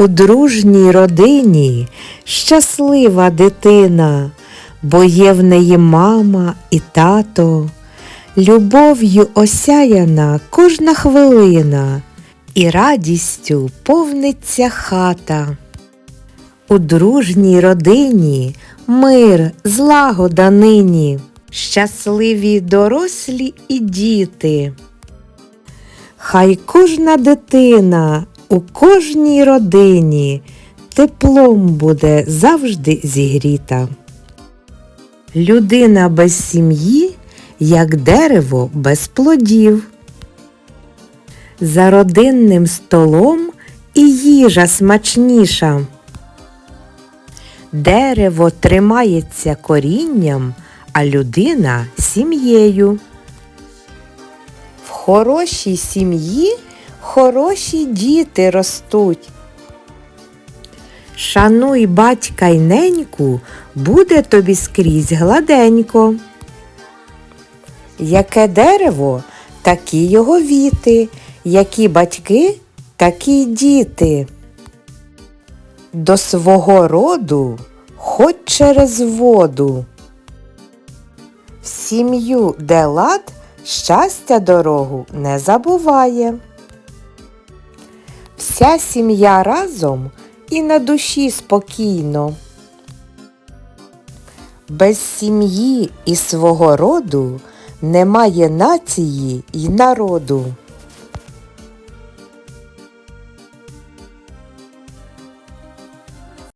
У дружній родині щаслива дитина, бо є в неї мама і тато, любов'ю осяяна кожна хвилина, і радістю повниться хата. У дружній родині мир, злагода нині, щасливі дорослі і діти. Хай кожна дитина у кожній родині теплом буде завжди зігріта. Людина без сім'ї, як дерево без плодів. За родинним столом і їжа смачніша. Дерево тримається корінням, а людина сім'єю. В хорошій сім'ї хороші діти ростуть. Шануй батька й неньку, буде тобі скрізь гладенько. Яке дерево, такі його віти, які батьки, такі й діти. До свого роду ходь через воду. В сім'ю, де лад, щастя дорогу не забуває. Вся сім'я разом і на душі спокійно. Без сім'ї і свого роду немає нації й народу.